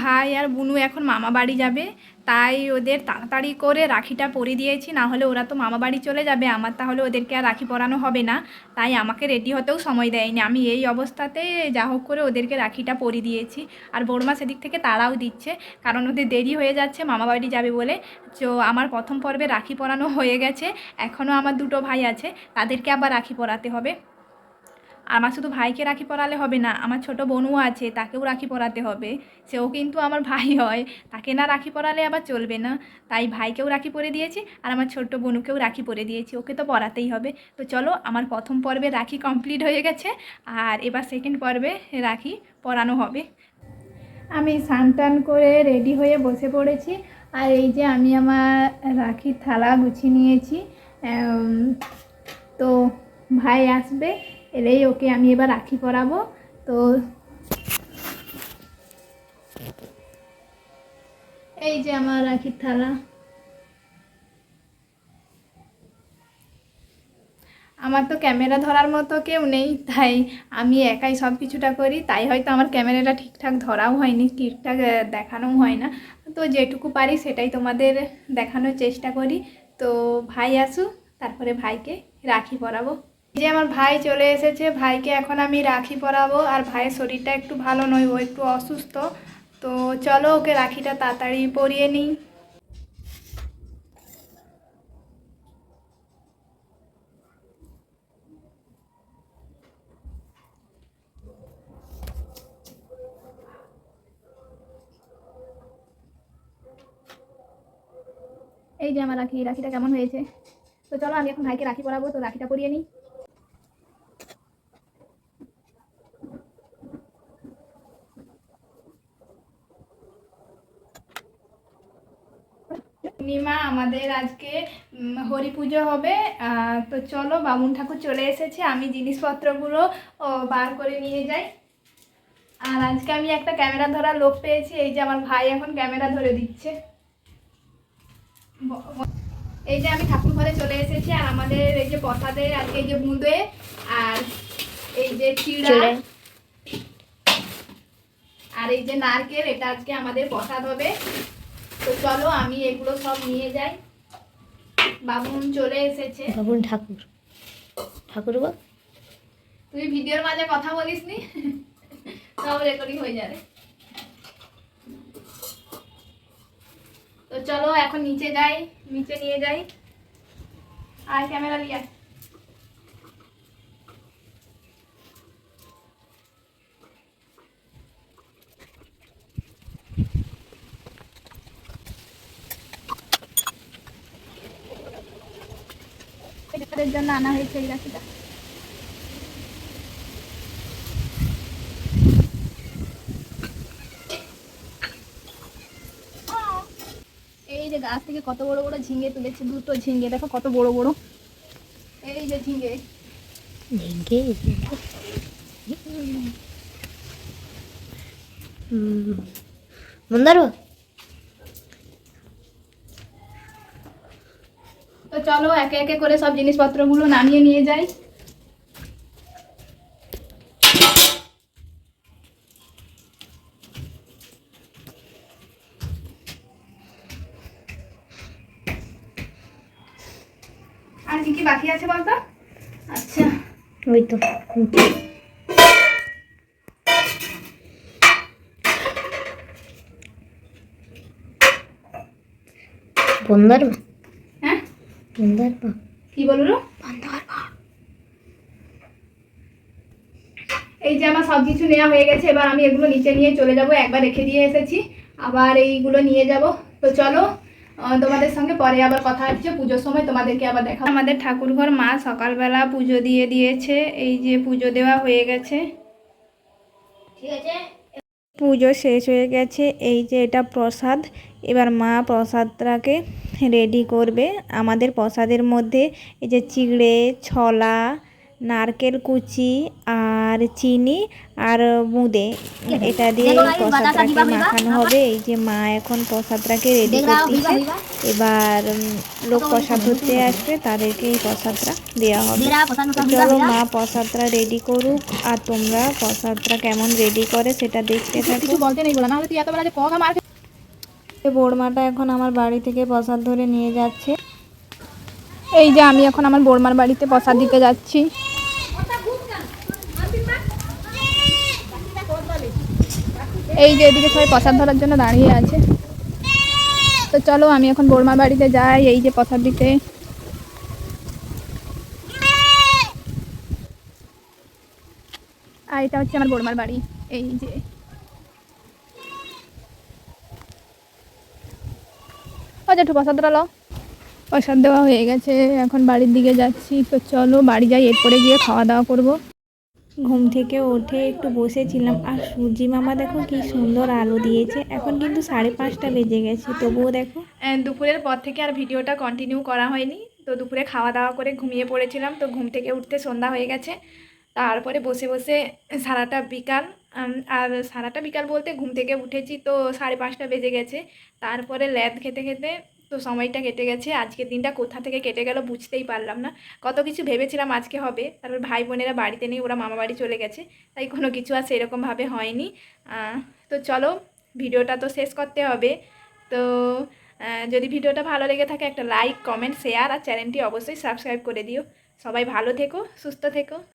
ভাই আর বুনু এখন মামা বাড়ি যাবে। তাই ওদের তাড়াতাড়ি করে রাখিটা পরিয়ে দিয়েছি, না হলে ওরা তো মামা বাড়ি চলে যাবে, আমার তাহলে ওদেরকে আর রাখি পরানো হবে না। তাই আমাকে রেডি হতেও সময় দেয়নি। আমি এই অবস্থাতে যা হোক করে ওদেরকে রাখিটা পরিয়ে দিয়েছি। আর বড়মা সেদিক থেকে তারাও দিচ্ছে, কারণ ওদের দেরি হয়ে যাচ্ছে, মামা বাড়ি যাবে বলে। তো আমার প্রথম পর্বে রাখি পরানো হয়ে গেছে এখনও আমার দুটো ভাই আছে, তাদেরকে আবার রাখি পরাতে হবে। আমার শুধু ভাইকে রাখি পরালে হবে না, আমার ছোট বোনও আছে, তাকেও রাখি পরাতে হবে। সেও কিন্তু আমার ভাই হয়, তাকে না রাখি পরালে আবার চলবে না। তাই ভাইকেও রাখি পরে দিয়েছি, আর আমার ছোট্ট বোনুকেও রাখি পরে দিয়েছি, ওকে তো পরাতেই হবে। তো চলো, আমার প্রথম পর্বে রাখি কমপ্লিট হয়ে গেছে, আর এবার সেকেন্ড পর্বে রাখি পরানো হবে। আমি স্নান করে রেডি হয়ে বসে পড়েছি, আর এই যে আমি আমার রাখির থালা গুছিয়ে নিয়েছি তো ভাই আসবে এলেই ওকে আমি এবার রাখি পরাবো। তো এই যে আমার রাখির থালা। আমার তো ক্যামেরা ধরার মতো কেউ নেই, তাই আমি একাই সব কিছুটা করি। তাই হয়তো আমার ক্যামেরাটা ঠিকঠাক ধরাও হয়নি, ঠিকঠাক দেখানোও হয় না। তো যেটুকু পারি সেটাই তোমাদের দেখানোর চেষ্টা করি। তো ভাই আসুক, তারপরে ভাইকে রাখি পরাবো। যে আমার ভাই চলে এসেছে, ভাইকে এখন আমি রাখি পরাবো। আর ভাইয়ের শরীরটা একটু ভালো নয়, ও একটু অসুস্থ। তো চলো ওকে রাখিটা তাড়াতাড়ি পরিয়ে নিই। এই যে আমার রাখি, রাখিটা কেমন হয়েছে? তো চলো আমি এখন ভাইকে রাখি পরাবো, তো রাখিটা পরিয়ে নিই। পূর্ণিমা আমাদের আজকে হরি পুজো হবে। তো চলো বামুন ঠাকুর চলে এসেছে। আমি জিনিসপত্রগুলো ও, বার করে নিয়ে যাই। আর আজকে আমি একটা ক্যামেরা ধরার লোক পেয়েছি। এই যে আমার ভাই এখন ক্যামেরা ধরে দিচ্ছে। এই যে আমি ঠাকুর ঘরে চলে এসেছি। আর আমাদের এই যে প্রসাদে আজকে এই যে বুঁদে আর এই যে চিড়া। আর এই যে নারকেল এটা আজকে আমাদের প্রসাদ হবে। তো চলো আমি এগুলো সব নিয়ে যাই। বাবুন চলে এসেছে। বাবুন ঠাকুর। ঠাকুর বল তুই ভিডিওর মাঝে কথা বলিস নি? সব রেকর্ডিং হয়ে যাবে। তো চলো এখন নিচে যাই নিচে নিয়ে যাই। আর ক্যামেরা নিয়ে আয়। জন্য আনা হয়েছে এই রাখিটা এই যে গাছ থেকে কত বড় বড় ঝিঙে তুলেছে, দুটো ঝিঙে, দেখো কত বড় বড়। এই যে ঝিঙে। ঝিঙ্গে মন্দারো চলো, একে একে করে সব জিনিসপত্রগুলো নামিয়ে নিয়ে যাই। আর কি কি বাকি আছে বলতো? আচ্ছা। ওই তো হ্যাঁ বন্দার কি বলল এই যে আমার সব কিছু নেওয়া হয়ে গেছে এবার আমি এগুলো নিচে নিয়ে চলে যাব একবার রেখে দিয়ে এসেছি। আবার এইগুলো নিয়ে যাব। তো চলো আহ, তোমাদের সঙ্গে পরে আবার কথা হচ্ছে পুজোর সময় তোমাদেরকে আবার দেখা আমাদের ঠাকুরঘর মা সকালবেলা পুজো দিয়ে দিয়েছে এই যে পুজো দেওয়া হয়ে গেছে। ঠিক আছে। পুজো শেষ হয়ে গেছে এই যে এটা প্রসাদ এবার মা প্রসাদটাকে রেডি করবে। আমাদের প্রসাদের মধ্যে এই যে চিড়ে ছলা নারকেল কুচি আর চিনি আর মুদে এটা দিয়ে প্রসাদটাকে মাখানো হবে। এই যে মা এখন প্রসাদটাকে রেডি করতেছে। এবার লোক প্রসাদ ধরতে আসবে তাদেরকে এই প্রসাদটা দেওয়া হবে। চলো মা প্রসাদটা রেডি করুক আর তোমরা প্রসাদটা কেমন রেডি করে সেটা দেখতে থাকো। বড়মাটা এখন আমার বাড়ি থেকে প্রসাদ ধরে নিয়ে যাচ্ছে। এই যে আমি এখন আমার বোরমার বাড়িতে প্রসাদ দিতে যাচ্ছি। এই যে এদিকে সবাই প্রসাদ ধরার জন্য দাঁড়িয়ে আছে। তো চলো আমি এখন বোরমার বাড়িতে যাই, এই যে প্রসাদ দিতে। আর এটা হচ্ছে আমার বোরমার বাড়ি, এই যে। জেঠু প্রসাদটা লো প্রসাদ দেওয়া হয়ে গেছে এখন বাড়ির দিকে যাচ্ছি। তো চলো বাড়ি যাই এরপরে গিয়ে খাওয়া দাওয়া করব। ঘুম থেকে উঠে একটু বসেছিলাম আর সূর্যি মামা দেখো কি সুন্দর আলো দিয়েছে। এখন কিন্তু সাড়ে পাঁচটা বেজে গেছে তবুও দেখো। দুপুরের পর থেকে আর ভিডিওটা কন্টিনিউ করা হয়নি। তো দুপুরে খাওয়া দাওয়া করে ঘুমিয়ে পড়েছিলাম তো ঘুম থেকে উঠতে সন্ধ্যা হয়ে গেছে। তারপরে বসে বসে সারাটা বিকাল আর সারাটা বিকাল বলতে ঘুম থেকে উঠেছি তো সাড়ে পাঁচটা বেজে গেছে। তারপরে ল্যাদ খেতে খেতে তো সময়টা কেটে গেছে। আজকের দিনটা কোথা থেকে কেটে গেল বুঝতেই পারলাম না। কত কিছু ভেবেছিলাম আজকে হবে। তারপর ভাই বোনেরা বাড়িতে নেই, ওরা মামা বাড়ি চলে গেছে। তাই কোনো কিছু আর সেরকমভাবে হয়নি। তো চলো ভিডিওটা তো শেষ করতে হবে। তো যদি ভিডিওটা ভালো লেগে থাকে একটা লাইক, কমেন্ট, শেয়ার আর চ্যানেলটি অবশ্যই সাবস্ক্রাইব করে দিও। সবাই ভালো থেকো, সুস্থ থেকো।